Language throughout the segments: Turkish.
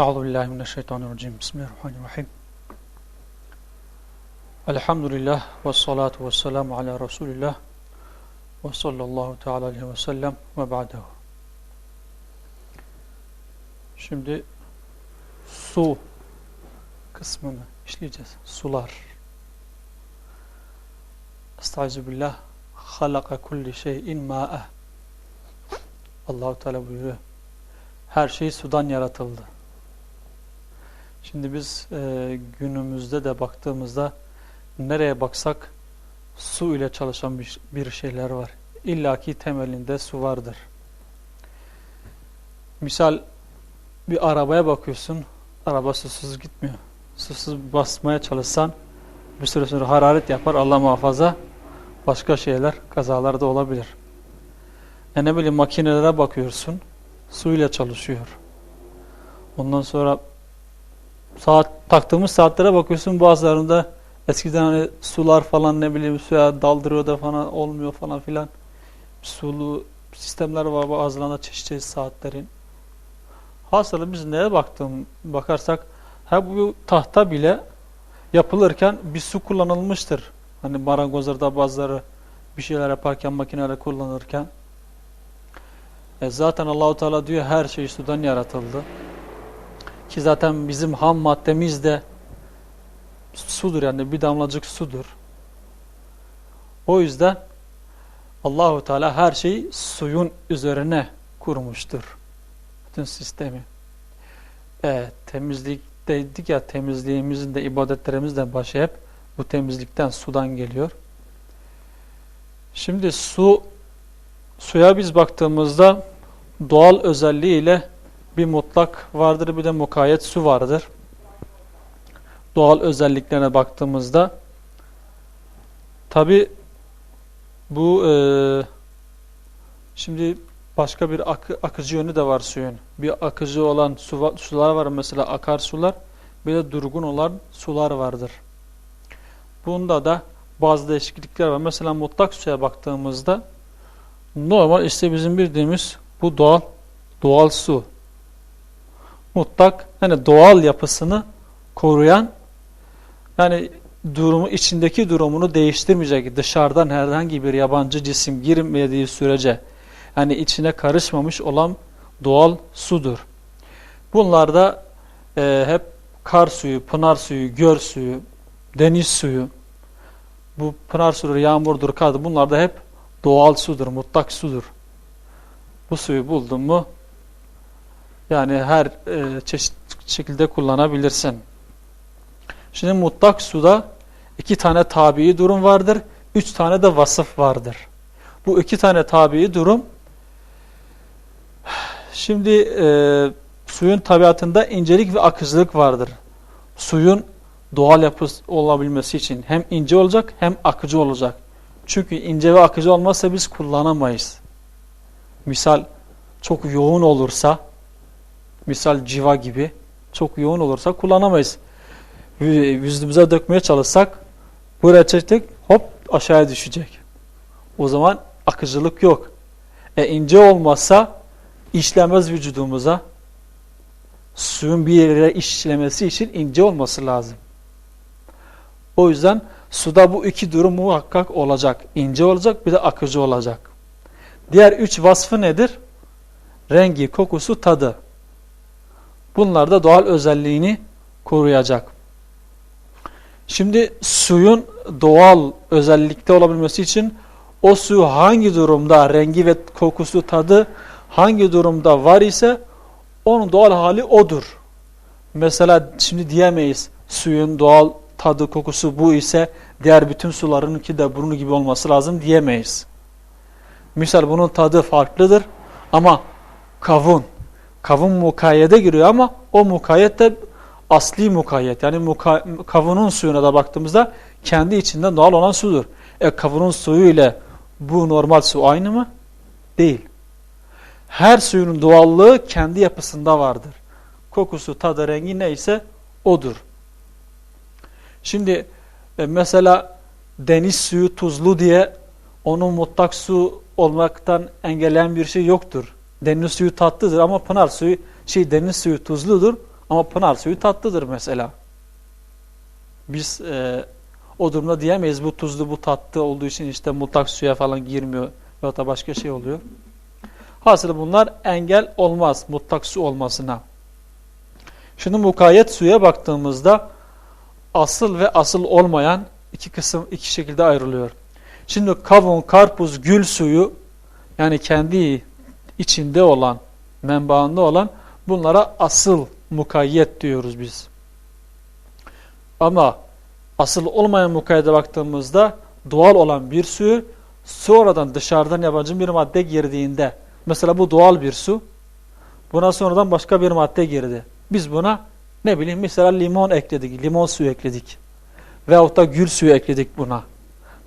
Euzu billahi mineşşeytanirracim. Bismillahirrahmanirrahim. Elhamdülillah ve salatu ve selamu ala Resulillah ve sallallahu teala aleyhi ve sellem ve ba'dahu. Şimdi su kısmını işleyeceğiz. Sular. Estaizu billah halaka kulli şeyin ma'e. Allahu Teala buyuruyor. Her şey sudan yaratıldı. Şimdi biz e, günümüzde de baktığımızda nereye baksak su ile çalışan bir, bir şeyler var. İlla ki temelinde su vardır. Misal bir arabaya bakıyorsun, araba susuz gitmiyor. Susuz basmaya çalışsan bir süre sonra hararet yapar Allah muhafaza başka şeyler, kazalar da olabilir. E ne bileyim makinelere bakıyorsun, suyla çalışıyor. Ondan sonra saat taktığımız saatlere bakıyorsun bazılarında eskiden hani sular falan ne bileyim suya daldırıyor da falan olmuyor falan filan. Sulu sistemler var bazılarında çeşit çeşit saatlerin. Hasılı biz neye baktım bakarsak ha bu tahta bile yapılırken bir su kullanılmıştır. Hani marangozlarda bazıları bir şeyler yaparken makineler kullanırken. E zaten Allahu Teala diyor her şey sudan yaratıldı. Ki zaten bizim ham maddemiz de sudur yani bir damlacık sudur. O yüzden Allahu Teala her şeyi suyun üzerine kurmuştur. Bütün sistemi. E, temizlik dedik ya temizliğimizin de ibadetlerimizden de başı hep bu temizlikten sudan geliyor. Şimdi su suya biz baktığımızda doğal özelliğiyle bir mutlak vardır bir de mukayyet su vardır. Doğal özelliklerine baktığımızda tabi bu e, şimdi başka bir akı, akıcı yönü de var suyun. Bir akıcı olan su, sular var mesela akarsular bir de durgun olan sular vardır. Bunda da bazı değişiklikler var. Mesela mutlak suya baktığımızda normal işte bizim bildiğimiz bu doğal doğal su. Mutlak hani doğal yapısını koruyan yani durumu içindeki durumunu değiştirmeyecek dışarıdan herhangi bir yabancı cisim girmediği sürece yani içine karışmamış olan doğal sudur. Bunlarda e, hep kar suyu, pınar suyu, göl suyu, deniz suyu, bu pınar sudur, yağmurdur, kardır. Bunlar da hep doğal sudur, mutlak sudur. Bu suyu buldun mu yani her e, çeşit şekilde kullanabilirsin. Şimdi mutlak suda iki tane tabii durum vardır. Üç tane de vasıf vardır. Bu iki tane tabii durum şimdi e, suyun tabiatında incelik ve akıcılık vardır. Suyun doğal yapısı olabilmesi için hem ince olacak hem akıcı olacak. Çünkü ince ve akıcı olmazsa biz kullanamayız. Misal çok yoğun olursa, misal civa gibi çok yoğun olursa kullanamayız. Yüzümüze dökmeye çalışsak buraya çektik hop aşağıya düşecek. O zaman akıcılık yok. E ince olmazsa işlemez vücudumuza. Suyun bir yere işlemesi için ince olması lazım. O yüzden suda bu iki durum muhakkak olacak. İnce olacak bir de akıcı olacak. Diğer üç vasfı nedir? Rengi, kokusu, tadı. Bunlar da doğal özelliğini koruyacak. Şimdi suyun doğal özellikte olabilmesi için o su hangi durumda rengi ve kokusu tadı hangi durumda var ise onun doğal hali odur. Mesela şimdi diyemeyiz suyun doğal tadı kokusu bu ise diğer bütün sularınki de bunun gibi olması lazım diyemeyiz. Misal bunun tadı farklıdır ama kavun, kavun mukayyede giriyor ama o mukayyet de asli mukayyet. Yani muka, kavunun suyuna da baktığımızda kendi içinden doğal olan sudur. E kavunun suyu ile bu normal su aynı mı? Değil. Her suyun doğallığı kendi yapısında vardır. Kokusu, tadı, rengi neyse odur. Şimdi e, mesela deniz suyu tuzlu diye onun mutlak su olmaktan engelleyen bir şey yoktur. Deniz suyu tatlıdır ama pınar suyu şey deniz suyu tuzludur Ama pınar suyu tatlıdır mesela. Biz e, o durumda diyemeyiz bu tuzlu bu tatlı olduğu için işte mutlak suya falan girmiyor ya da başka şey oluyor. Hasılı bunlar engel olmaz mutlak su olmasına. Şimdi mukayyet suya baktığımızda asıl ve asıl olmayan iki kısım iki şekilde ayrılıyor. Şimdi kavun, karpuz, gül suyu yani kendi içinde olan, menbaında olan bunlara asıl mukayyet diyoruz biz. Ama asıl olmayan mukayyede baktığımızda doğal olan bir suyu sonradan dışarıdan yabancı bir madde girdiğinde mesela bu doğal bir su buna sonradan başka bir madde girdi. Biz buna ne bileyim mesela limon ekledik, limon suyu ekledik veyahut da gül suyu ekledik buna.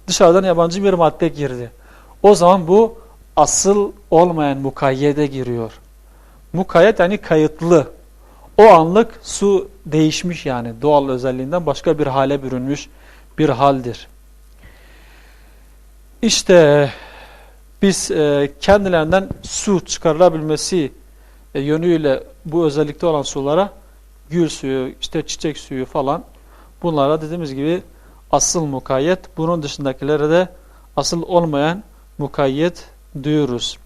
Dışarıdan yabancı bir madde girdi. O zaman bu asıl olmayan mukayyede giriyor. Mukayyet yani kayıtlı. O anlık su değişmiş yani doğal özelliğinden başka bir hale bürünmüş bir haldir. İşte biz e, kendilerinden su çıkarılabilmesi e, yönüyle bu özellikte olan sulara gül suyu, işte çiçek suyu falan bunlara dediğimiz gibi asıl mukayyet. Bunun dışındakilere de asıl olmayan mukayyet diyoruz.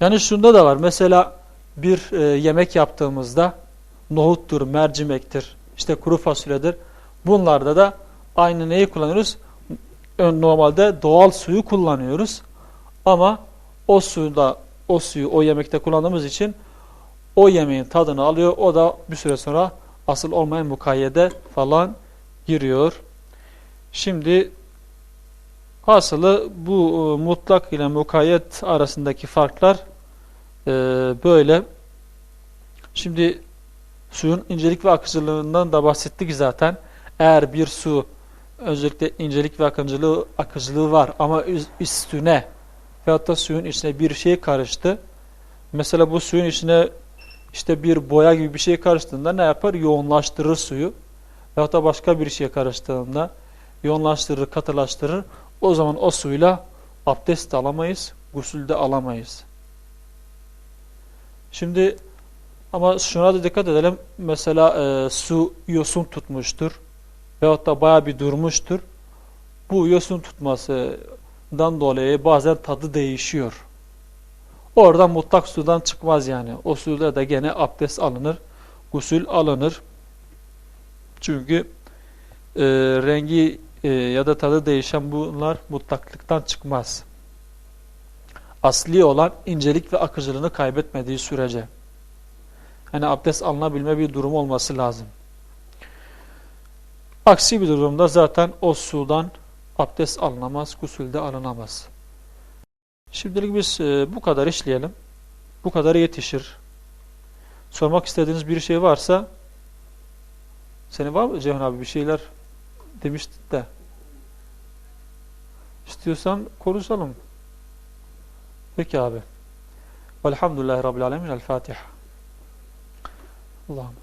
Yani şunda da var. Mesela bir e, yemek yaptığımızda nohuttur, mercimektir, işte kuru fasulyedir. Bunlarda da aynı neyi kullanıyoruz? Normalde doğal suyu kullanıyoruz. Ama o suda o suyu o yemekte kullandığımız için o yemeğin tadını alıyor. O da bir süre sonra asıl olmayan mukayyede falan giriyor. Şimdi hasılı bu e, mutlak ile mukayyet arasındaki farklar e, böyle. Şimdi suyun incelik ve akıcılığından da bahsettik zaten. Eğer bir su özellikle incelik ve akıcılığı, akıcılığı var ama üstüne veyahut da suyun içine bir şey karıştı. Mesela bu suyun içine işte bir boya gibi bir şey karıştığında ne yapar? Yoğunlaştırır suyu. Veyahut da başka bir şey karıştığında yoğunlaştırır, katılaştırır. O zaman o suyla abdest alamayız, gusül de alamayız. Şimdi ama şuna da dikkat edelim. Mesela e, su yosun tutmuştur. Veyahut da baya bir durmuştur. Bu yosun tutmasından dolayı bazen tadı değişiyor. Oradan mutlak sudan çıkmaz yani. O suyla da gene abdest alınır, gusül alınır. Çünkü e, rengi e, ya da tadı değişen bunlar mutlaklıktan çıkmaz. Asli olan incelik ve akıcılığını kaybetmediği sürece. Hani abdest alınabilme bir durum olması lazım. Aksi bir durumda zaten o sudan abdest alınamaz, gusülde alınamaz. Şimdilik biz e, bu kadar işleyelim. Bu kadar yetişir. Sormak istediğiniz bir şey varsa senin var mı Ceyhun abi bir şeyler demiştik de. İstiyorsan konuşalım. Peki abi. Velhamdülillahi Rabbil Alemin. El Fatiha. Allah'ım.